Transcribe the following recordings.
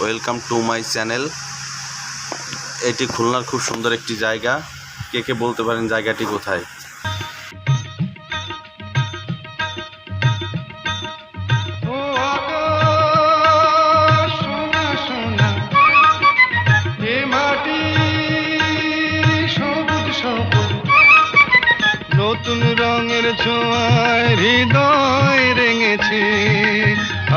Welcome to my channel. এটি খুলনার খুব সুন্দর একটি জায়গা। কে কে বলতে পারেন জায়গাটি কোথায়? নতুন রঙের ছোঁয়ায় হৃদয় রেঙেছে।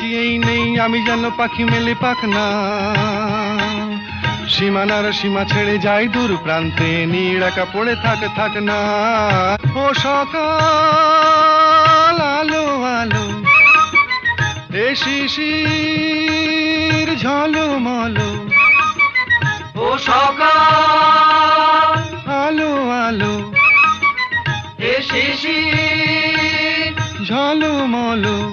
এই নেই, আমি যেন পাখি মেলে পাখ না। সীমানার সীমা ছেড়ে যাই দূর প্রান্তে নীড়াকা পড়ে থাক থাক না। ও সকাল, আলো আলো, এ শিশির ঝলমলো। ও সকাল, আলো আলো, এ শিশির ঝলমলো।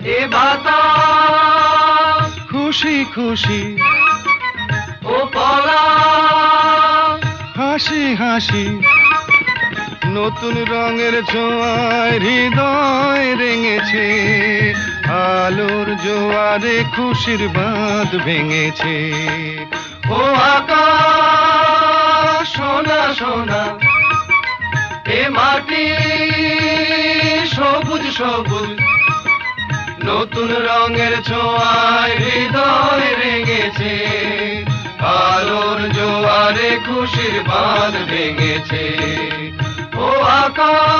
এ বাতাস খুশি খুশি। ও পলাশ হাসি হাসি। নতুন রঙের ছোঁয়ায় হৃদয় রেঙেছে আলোর জোয়ারে খুশির বাঁধ ভেঙেছে। ও আকাশ সোনা সোনা এ মাটি সবুজ সবুজ। নতুন রঙের ছোঁয়ায় হৃদয় রেঙেছে আলোর জোয়ারে খুশির বাঁধ ভেঙেছে। ও আকাশ